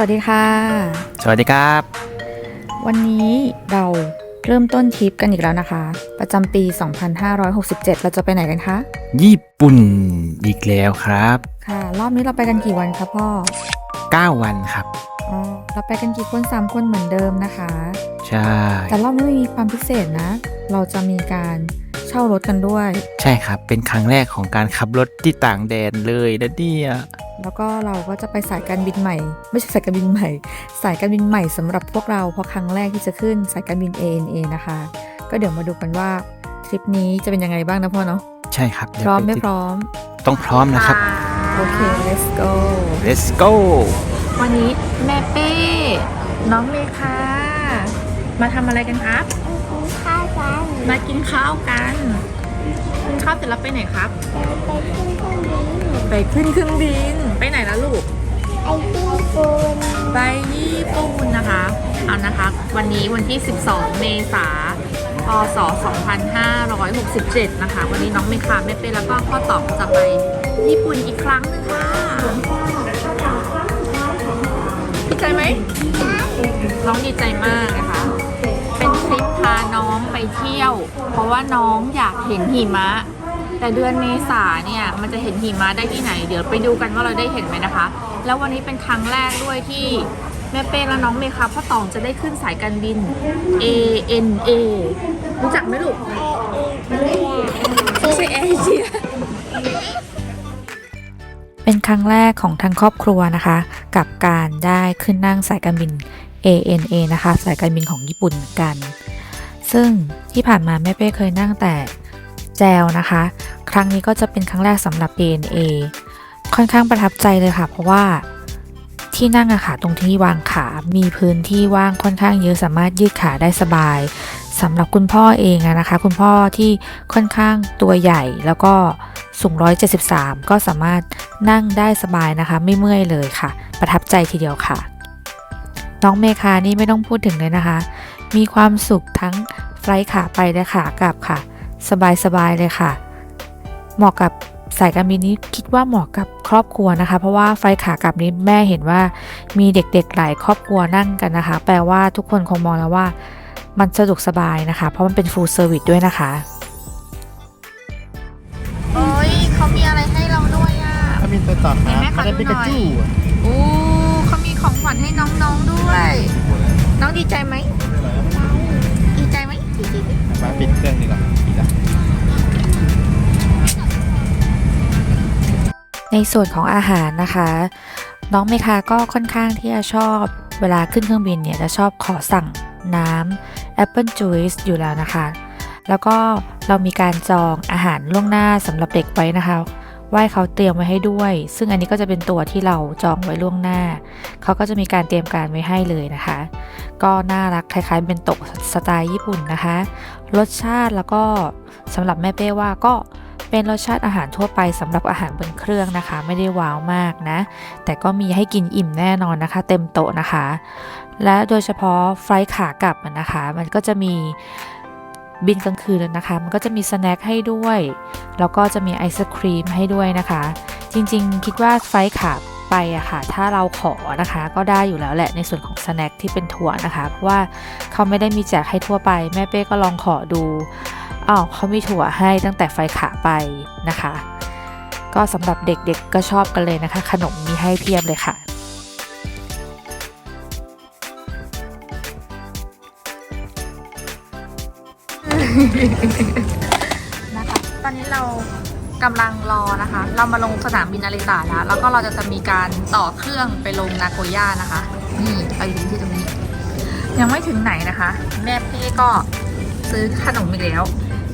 วัสดีค่ะ สวัสดีครับ วันนี้เราเริ่มต้นทริปกันอีกแล้วนะคะ ประจำปี 2567 เราจะไปไหนกันคะ ญี่ปุ่นอีกแล้วครับ ค่ะ รอบนี้เราไปกันกี่วันคะพ่อ 9 วันครับ อ๋อ เราไปกันกี่คน 3 คนเหมือนเดิมนะคะ ใช่ แต่รอบนี้มีความพิเศษนะ เราจะมีการเช่ารถกันด้วย ใช่ครับ เป็นครั้งแรกของการขับรถที่ต่างแดนเลยนะเนี่ย แล้วก็เราก็จะไปสายการบินใหม่ ไม่ใช่สายการบินใหม่ สายการบินใหม่สำหรับพวกเราเพราะครั้งแรกที่จะขึ้นสายการบิน ANA นะคะ ก็เดี๋ยวมาดูกันว่าทริปนี้จะเป็นยังไงบ้างนะพ่อเนาะใช่ครับ พร้อมไม่เดี๋ยวพร้อม ต้องพร้อมนะครับ โอเค let's go let's go วันนี้แม่เป้น้องเมคามาทำอะไรกันครับข้าวกันมากินข้าวกัน กินข้าวเสร็จแล้วไปไหนครับ ไปขึ้นเครื่องบินไปขึ้นเครื่องบิน ไปไหนละลูกไอที่ปูนไปญี่ปุ่นนะคะ เอานะคะ วันนี้วันที่ 12 เมษาพศ 2567 นะคะ วันนี้น้องเมคาแม่เป้แล้วก็พ่อต๋องจะไปญี่ปุ่นอีกครั้งหนึงค่ะดีใจไหมน้องดีใจมากนะคะเป็นท ริปพาน้องไปเที่ยว เพราะว่าน้องอยากเห็นหิมะ แต่เดือนเมษาเนี่ยมันจะเห็นหิมะได้ที่ไหน เดี๋ยวไปดูกันว่าเราได้เห็นไหมนะคะ แล้ววันนี้เป็นครั้งแรกด้วยที่แม่เป้และน้องเมคาพ่อตองจะได้ขึ้นสายการบิน ANA รู้จักไหมลูกไม่ใช่แอร์เจียเป็นครั้งแรกของทางครอบครัวนะคะ กับการได้ขึ้นนั่งสายการบิน ANA นะคะสายการบินของญี่ปุ่นกัน ซึ่งที่ผ่านมาแม่เป้เคยนั่งแต่แจวนะคะ ครั้งนี้ก็จะเป็นครั้งแรกสำหรับ ANA ค่อนข้างประทับใจเลยค่ะ เพราะว่าที่นั่งอะค่ะตรงที่วางขา มีพื้นที่ว่างค่อนข้างเยอะสามารถยืดขาได้สบายสำหรับคุณพ่อเองอะนะคะ คุณพ่อที่ค่อนข้างตัวใหญ่แล้วก็สูง 173 ก็สามารถนั่งได้สบายนะคะ ไม่เมื่อยเลยค่ะ ประทับใจทีเดียวค่ะ น้องเมคานี่ไม่ต้องพูดถึงเลยนะคะ มีความสุขทั้งไฟลท์ขาไปและขากลับค่ะ สบายๆเลยค่ะ เหมาะกับสายการบินนี้คิดว่าเหมาะกับครอบครัวนะคะ เพราะว่าไฟลท์ขากลับนี้แม่เห็นว่ามีเด็กๆหลายครอบครัวนั่งกันนะคะ แปลว่าทุกคนคงมองแล้วว่ามันสะดวกสบายนะคะ เพราะมันเป็น full service ด้วยนะคะโอ้ยเขามีอะไรให้เราด้วยอะถ้ามีตัวต่อมีแม่ขอดูหน่อยโอ้ เขามีของขวัญให้น้องๆด้วย น้องดีใจไหม ดีใจไหมมาปิดเครื่องดีกว่าปิดละในส่วนของอาหารนะคะ น้องเมคาก็ค่อนข้างที่จะชอบ เวลาขึ้นเครื่องบินเนี่ยจะชอบขอสั่งน้ำ Apple Juice อยู่แล้วนะคะ แล้วก็เรามีการจองอาหารล่วงหน้าสำหรับเด็กไว้นะคะ ว่าให้เขาเตรียมไว้ให้ด้วย ซึ่งอันนี้ก็จะเป็นตัวที่เราจองไว้ล่วงหน้า เขาก็จะมีการเตรียมการไว้ให้เลยนะคะ ก็น่ารักคล้ายๆเป็นโต๊ะสไตล์ญี่ปุ่นนะคะ รสชาติแล้วก็สำหรับแม่เป้ว่าก็เป็นรสชาติอาหารทั่วไปสำหรับอาหารบนเครื่องนะคะ ไม่ได้ว้าวมากนะ แต่ก็มีให้กินอิ่มแน่นอนนะคะ เต็มโต๊ะนะคะ และโดยเฉพาะไฟล์ขากลับนะคะ มันก็จะมี บินกลางคืนนะคะ มันก็จะมีสแน็คให้ด้วย แล้วก็จะมีไอศครีมให้ด้วยนะคะ จริงๆ คิดว่าไฟลท์ขาไปอะค่ะ ถ้าเราขอนะคะ ก็ได้อยู่แล้วแหละในส่วนของสแน็คที่เป็นถั่วนะคะ เพราะว่าเขาไม่ได้มีแจกให้ทั่วไป แม่เป้ก็ลองขอดูอ้าเขามีถั่วให้ตั้งแต่ไฟขาไปนะคะ ก็สำหรับเด็กๆก็ชอบกันเลยนะคะ ขนมมีให้เพียบเลยค่ะ นะคะตอนนี้เรากำลังรอนะคะ เรามาลงสนามบินอาริตาแล้ว แล้วก็เราจะจะมีการต่อเครื่องไปลงนาโกย่านะคะ นี่ไปถึงที่ตรงนี้ ยังไม่ถึงไหนนะคะ แม่พี่ก็ซื้อขนมอีกแล้ว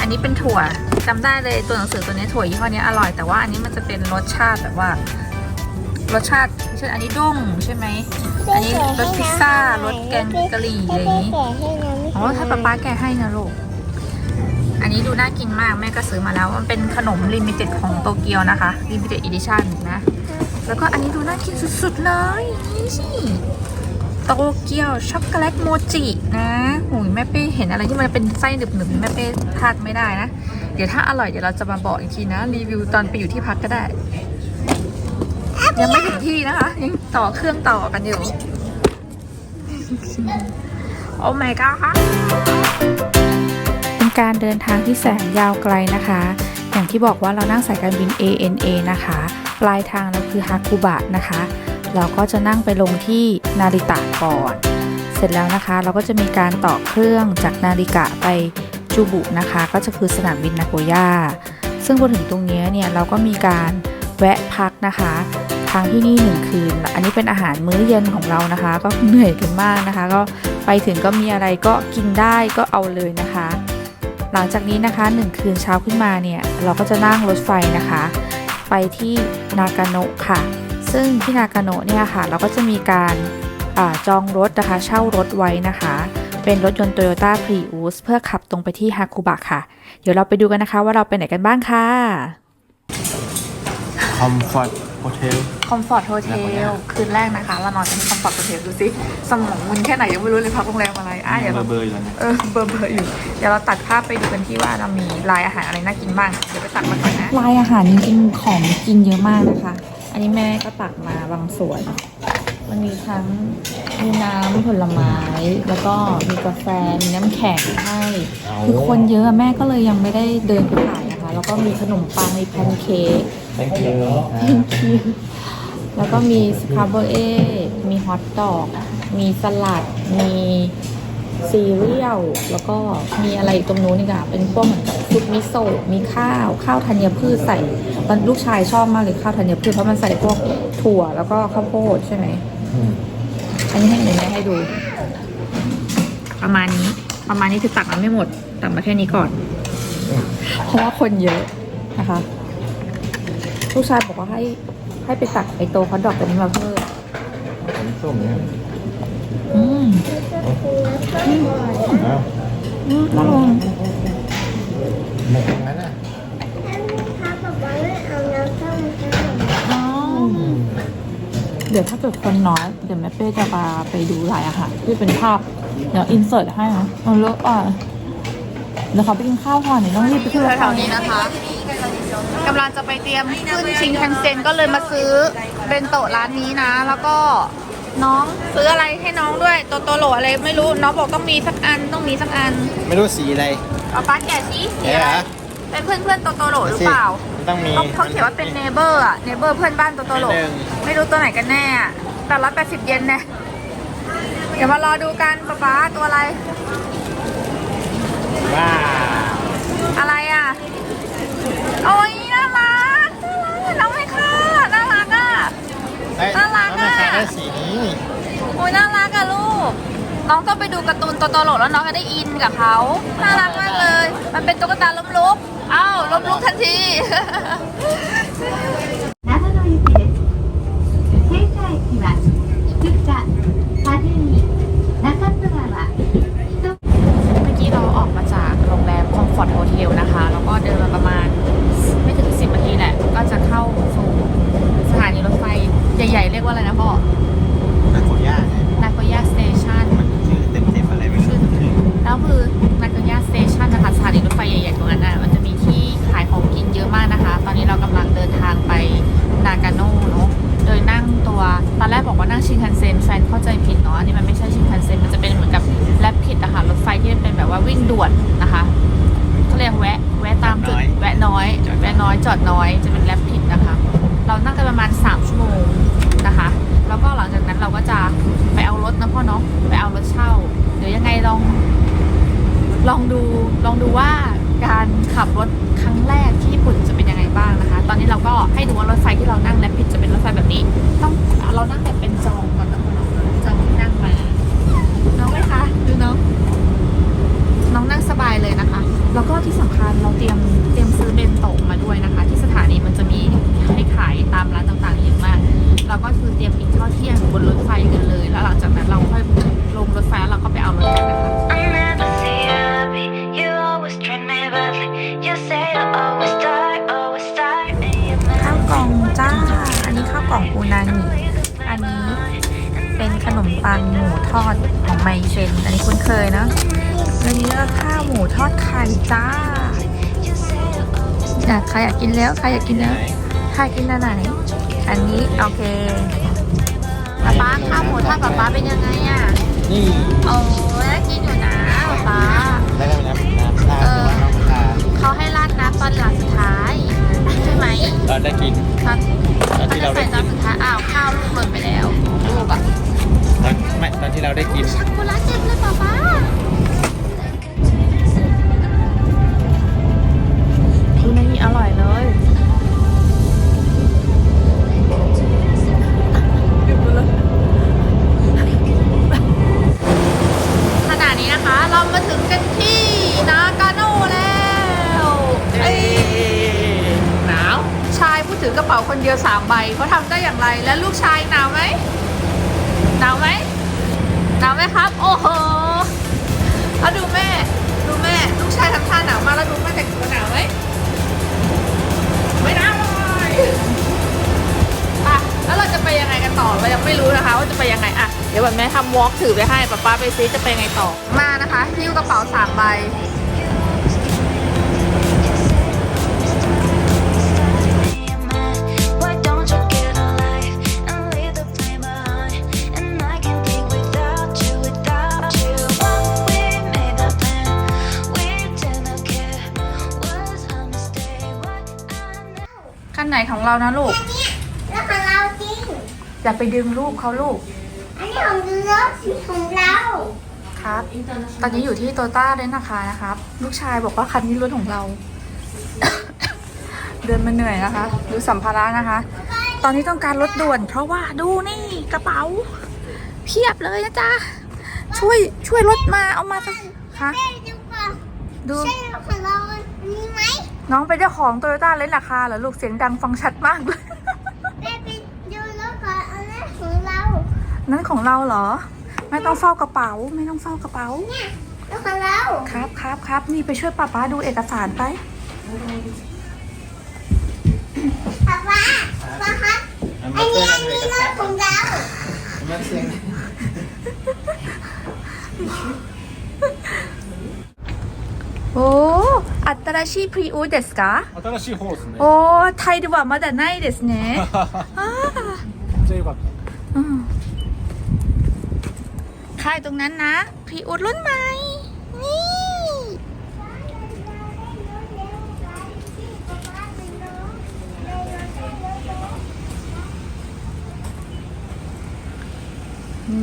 อันนี้เป็นถั่วจำได้เลยตัวหนังสือตัวนี้ถั่วยี่ห้อนี้อร่อยแต่ว่าอันนี้มันจะเป็นรสชาติแบบว่ารสชาติเช่นอันนี้ด้งใช่ไหม อันนี้รสพิซซ่ารสแกงกะหรี่อะไรอย่างนี้อ๋อถ้าป๊าป๊าแกะให้นะลูก อันนี้ดูน่ากินมากแม่ก็ซื้อมาแล้ว มันเป็นขนมลิมิเต็ดของโตเกียวนะคะลิมิเต็ดอีดิชั่นนะ แล้วก็อันนี้ดูน่ากินสุดๆเลยนี่สิโตเกียวช็อกโกแลตโมจินะโอ้ยแม่เป้เห็นอะไรที่มันเป็นไส้หนึบๆแม่เป้พลาดไม่ได้นะ เดี๋ยวถ้าอร่อยเดี๋ยวเราจะมาบอกอีกทีนะ รีวิวตอนไปอยู่ที่พักก็ได้ ยังไม่ถึงที่นะคะ ยังต่อเครื่องต่อกันอยู่ โอ้ my god การเดินทางที่แสนยาวไกลนะคะ อย่างที่บอกว่าเรานั่งสายการบิน ANA นะคะ ปลายทางเราคือฮากุบะนะคะ เราก็จะนั่งไปลงที่นาริตะก่อน เสร็จแล้วนะคะ เราก็จะมีการต่อเครื่องจากนาริกะไปจูบุนะคะ ก็จะคือสนามบินนาโกย่า ซึ่งพอถึงตรงนี้เนี่ยเราก็มีการแวะพักนะคะค้างที่นี่หนึ่งคืน อันนี้เป็นอาหารมื้อเย็นของเรานะคะ ก็เหนื่อยกันมากนะคะ ก็ไปถึงก็มีอะไรก็กินได้ก็เอาเลยนะคะ หลังจากนี้นะคะหนึ่งคืนเช้าขึ้นมาเนี่ยเราก็จะนั่งรถไฟนะคะ ไปที่นากาโนะค่ะ ซึ่งที่นากาโนะเนี่ยค่ะ เราก็จะมีการอาจองรถนะคะ เช่ารถไว้นะคะ เป็นรถยนต์ Toyota Prius เพื่อขับตรงไปที่ฮากุบะค่ะ เดี๋ยวเราไปดูกันนะคะว่าเราไปไหนกันบ้างค่ะคอมฟอร์ต โฮเทล คอมฟอร์ตโฮเทลคืนแรกนะคะเรานอนที่คอมฟอร์ตโฮเทลดูสิสมองมึนแค่ไหนยังไม่รู้เลยพักโรงแรมอะไรอะเดี๋ยวเบอเราร์เบอร์อยู่แล้วนะเออเบอร์เบอร์อยู่เดี๋ยวเราตัดภาพไปดูกันที่ว่าเรามีลายอาหารอะไรน่ากินบ้างเดี๋ยวไปตักมาก่อนนะลายอาหารจริงๆของกินเยอะมากนะคะ อันนี้แม่ก็ตักมาบางส่วน มันมีทั้งมีน้ำผลไม้ แล้วก็มีกาแฟมีน้ำแข็งให้คือคนเยอะแม่ก็เลยยังไม่ได้เดินไปถ่ายนะคะ แล้วก็มีขนมปัง มีแพนเค้ก thank you แล้วก็มีสครัเบอร์เอมีฮอทดอก มีสลัด มีซีเรียล แล้วก็มีอะไรอีกตรงนู้นนี่ค่ะเป็นพวกเหมือนกับซุปมิโซะ มีข้าว ข้าวธัญพืชใส่มันลูกชายชอบมากเลยข้าวธัญพืช เพราะมันใส่พวกถั่วแล้วก็ข้าวโพดใช่ไหมอันนี้ให้หนูแม่ให้ดู ประมาณนี้ ประมาณนี้คือตักมาไม่หมด ตักมาแค่นี้ก่อน เพราะว่าคนเยอะนะคะ ลูกชายบอกว่าให้ให้ไปตักไอโตวฮอทดอกตัวนี้มาเพิ่มส้มเนี่ยอืมอ้าวอืมอร่อยหมกตรงนั้นอะอ๋อเดี๋ยวถ้าเกิดคนน้อยเดี๋ยวแม่เป้จะพาไปดูรายอาหารที่เป็นภาพ เดี๋ยวอินเสิร์ตให้นะมันเลอะอะ เดี๋ยวเขาไปกินข้าวก่อนเดี๋ยวต้องรีบไปขึ้นรถแถวๆนี้นะคะกำลังจะไปเตรียมขึ้นชิงคันเซ็นก็เลยมาซื้อเบนโตะร้านนี้นะ แล้วก็น้องซื้ออะไรให้น้องด้วยโตโตโหลอะไรไม่รู้น้องบอกต้องมีสักอันต้องมีสักอันไม่รู้สีอะไรเอาป้าแกะสิสีอะไรเนี่ยเหรอเป็นเพื่อนเพื่อนๆโตโตโหลหรือเปล่า มันต้องมี เขาเขาเขียนว่าเป็นเนเบอร์อะเนเบอร์เพื่อนบ้านโตโตโหลหนึ่ง ไม่รู้ตัวไหนกันแน่อะแต่ร้อยแปดสิบเยนเนี่ยเดี๋ยวมารอดูกันป๊าป๊าตัวอะไร ว้าอะไรอะ โอ้ยน่ารัก น่ารักน้องไม่ค่ะน่ารักอะเอ้ยน่ารักน้องไม่อะใช่ได้สีนี้โอ้ยน่ารักอะลูก น้องก็ไปดูการ์ตูนโตโตโหลแล้วน้องก็ได้อินกับเขา น่ารักมากเลย มันเป็นตุ๊กตาล้มลุกอ้าวล้มลุกทันที แล้วก็ที่สำคัญเราเตรียมเตรียมซื้อเบนโตะมาด้วยนะคะ ที่สถานีมันจะมีให้ขายตามร้านต่างๆเยอะมากเราก็คือเตรียมกินข้าวเที่ยงบนรถไฟกันเลย แล้วหลังจากนั้นเราค่อยลงรถไฟแล้วเราก็ไปเอารถกันนะคะ I never see you happy. You always treat me badly. You say you always die, always die, and you ข้าวกล่องจ้า อันนี้ข้าวกล่องปูนางิอันนี้เป็นขนมปังหมูทอดของไมเซนอันนี้คุ้นเคยเนอะแล้ วนี้ก็ข้าวหมูทอดไข่จ้าอยากใครอยากกินแล้วใครอยากกินแล้วใครกินอันไหน อันนี้โอเคป๊าป๊าข้าวหมูทอดป๊าป๊าเป็นยังไงอะ นี่โอ้น่ากินอยู่นะป๊าแล้วก็มีน้ำน้ำชาหรือว่าน้องชาเขาให้ราดน้ำตอนหลังสุดท้ายใช่ไหมตอนได้กินตอนตอนที่เราได้ใส่ตกิอนนสุดท้ายอ้าวข้าวลูกหล่นไปแล้วลูกอะตอนไม่ตอนที่เราได้กินช็อกโกแลตเต็มเลยป๊าป๊า อร่อยเลยขณะนี้นะคะ เรามาถึงกันที่นากาโน่แล้วเอ้ยหนาว ชายผู้ถือกระเป๋าคนเดียวสามใบเขาทำได้อย่างไร และลูกชายหนาวไหมหนาวไหมหนาวไหมครับ โอ้โหเอาดูแม่ ดูแม่ ลูกชายทำท่าหนาวมากแล้วดูแม่แต่งตัวหนาวไหม แล้วเราจะไปยังไงกันต่อเรายังไม่รู้นะคะ ว่าจะไปยังไงอะเดี๋ยวแบบแม่ทำวอล์กถือไปให้ป๊าป๊าไปซิจะไปยังไงต่อมานะคะหิ้วกระเป๋าสามใบ Why don't you get a life and leave the blame behind? And I can think without you, without you. When we made that plan, we didn't care. Was a mistake. What I know. ขั้นไหนของเรานะลูก แล้วของเราจริง อย่าไปดึงรูปเขาลูก อันนี้ของรถของเราครับ ตอนนี้อยู่ที่โตต้าเลยนะคะนะครับ ลูกชายบอกว่าคันนี้รถของเรา เดินมาเหนื่อยนะคะ ดูสัมภาระนะคะ ตอนนี้ต้องการรถด่วน เพราะว่าดูนี่กระเป๋า เพียบเลยนะจ๊ะ ช่วยช่วยรถมาเอามาสักคะแม่ดูก่อนดูใช่ของเราอันนี้ไหมน้องเป็นเจ้าของโตโยต้าเลนราคาเหรอลูกเสียงดังฟังชัดมากเลย แม่ไปดูรถก่อนอันนั้นของเรา นั่นของเราเหรอ ไม่ต้องเฝ้ากระเป๋า ไม่ต้องเฝ้ากระเป๋าเนี่ยแล้วของเราครับครับครับนี่ไปช่วยป้าป้าดูเอกสารไปป้าป้าป้าครับอันนี้อันนี้เรื่อของเราโอ้อัตราชีพรีอูเดสกะอัตราชีพโฮสเนโอ้ไทยดีกว่ามาแต่ไหนเดสเน่อ่าเจ๊บักอืม ค่ายตรงนั้นนะพรีอูดรุ่นใหม่ นี่ อื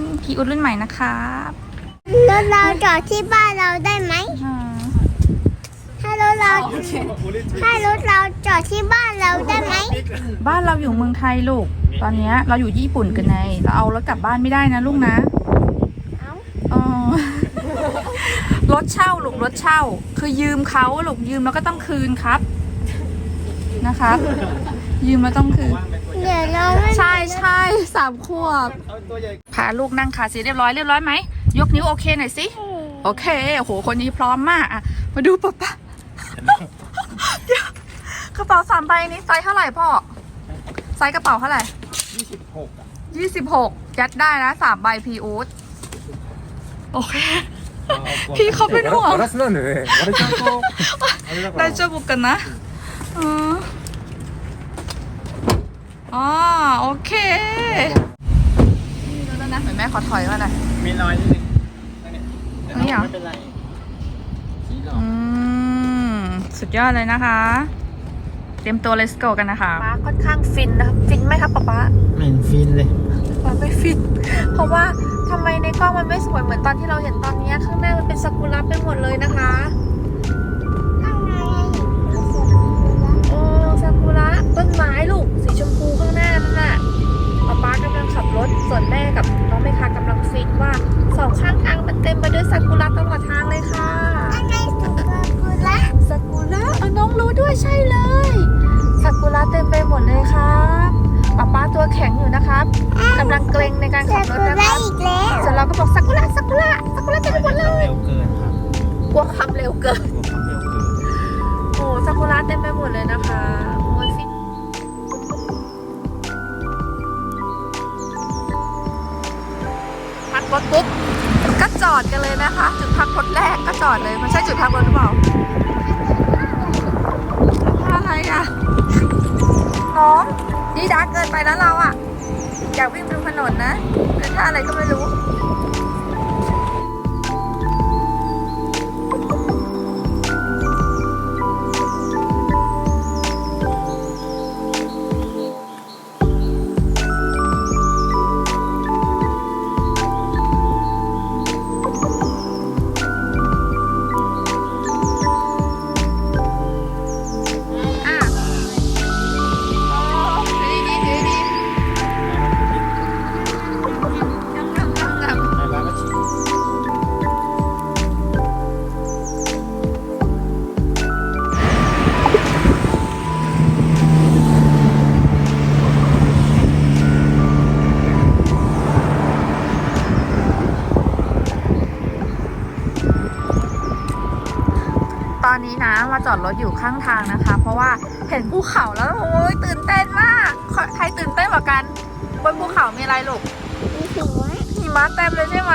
มพรีอูดรุ่นใหม่นะครับรถเราจอดที่บ้านเราได้ไหม อ่าถ้ารถเรา ถ้ารถเราจอดที่บ้านเราได้ไหม บ้านเราอยู่เมืองไทยลูก ตอนเนี้ยเราอยู่ญี่ปุ่นกันไงเราเอารถกลับบ้านไม่ได้นะลูกนะ เอ้า อ๋อ รถเช่าลูกรถเช่า คือยืมเขาลูกยืมแล้วก็ต้องคืนครับ นะครับ ยืมแล้วต้องคืน เดี๋ยวเราไม่ใช่ใช่สามขวบพาลูกนั่งขาสีเรียบร้อยเรียบร้อยไหมยกนิ้วโอเคหน่อยสิโอเคโอ้โหคนนี้พร้อมมากอะมาดูป๊าป๊าเดี๋ยวกระเป๋าสามใบนี้ไซส์เท่าไหร่พ่อไซส์กระเป๋าเท่าไหร่ยี่สิบหกยัดได้นะสามใบพีอูดโอเค พี่เขาเป็นห่วง ガラスなんでね、割れちゃうと、あれだから。 ได้เจ้าบุกกันนะเอออ๋อโอเคนี่รู้แล้วนะเหมือนแม่ขอถอยมาหน่อย มีรอยนิดนึง นี่เหรอ ไม่เป็นไรสีหลอ อื ก ม สุดยอดเลยนะคะ เตรียมตัว let's go กันนะคะป้าค่อนข้างฟินนะครับฟินไหมครับป๊าป๊า เหม็นฟินเลย ป๊าไม่ฟิน เพราะว่า ทำไมในกล้องมันไม่สวยเหมือนตอนที่เราเห็นตอนนี้ข้างหน้ามันเป็นซากุระไปหมดเลยนะคะข้างในโอ้ซากุระต้นไม้ลูกสีชมพูข้างหน้านั่นน่ะป๊าป๊ากำลังขับรถส่วนแม่กับน้องเมคากำลังฟินว่าสองข้างทางมันเต็มไปด้วยซากุระตลอด จอดรถอยู่ข้างทางนะคะ เพราะว่าเห็นภูเขาแล้วโอ้ยตื่นเต้นมาก ใครตื่นเต้นกว่ากัน บนภูเขามีอะไรลูกหิมะเต็มเลยใช่ไหม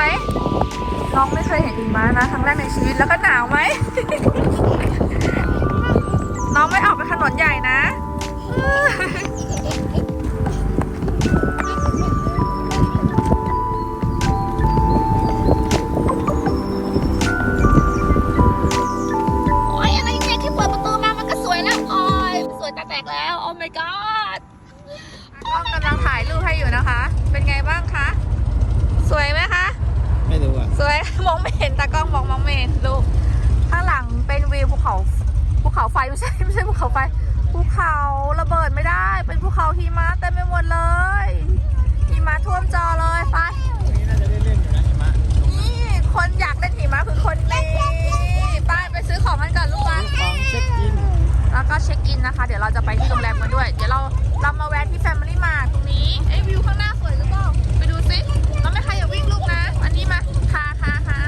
น้องไม่เคยเห็นหิมะนะครั้งแรกในชีวิตแล้วก็หนาวไหม น้องไม่ออกไปถนนใหญ่นะ my god กล้องกำลังถ่ายรูปให้อยู่นะคะ เป็นไงบ้างคะ สวยไหมคะ ไม่รู้อะ สวย มองไม่เห็นตากล้องบอกมองไม่เห็นลูก ข้างหลังเป็นวิวภูเขาภูเขาไฟไม่ใช่ไม่ใช่ภูเขาไฟ ภูเขาระเบิดไม่ได้ เป็นภูเขาหิมะเต็มไปหมดเลยหิมะท่วมจอเลยไป นี่น่าจะได้เล่นอยู่นะหิมะนี่คนอยากเล่นหิมะคือคนนี้ไปไปซื้อของกันก่อนลูกวะของเช็คอิน แล้วก็เช็คอินนะคะ เดี๋ยวเราจะไปที่โรงแรมกันด้วย เดี๋ยวเราเรามาแวะที่แฟมิลี่มาตรงนี้ไอวิวข้างหน้าสวยหรือเปล่า ไปดูซิเราไม่ใครอย่าวิ่งลูกนะ อันนี้มาคาคาคา